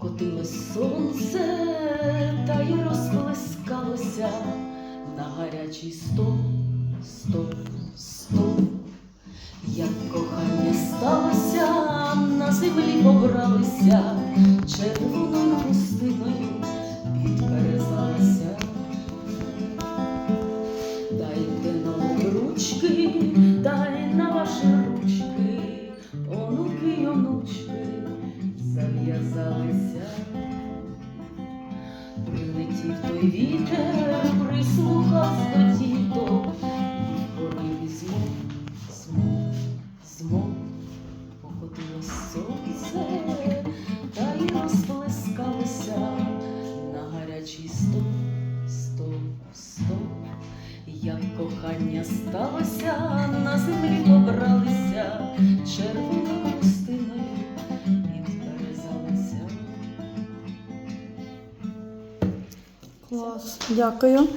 Покотилось сонце та й розплескалося на гарячий стол, стол, стол. Як кохання сталося, на землі побралися, червоною пустиною підперезалися. Дайте нам ручки, дай на ваші ручки, онуки й онучки той вітер, прислухався до діток, і порив змов, змов, змов, походило сонце, та й розплескалося на гарячий стол, стол, стол. Як кохання сталося, Клас. Дякую.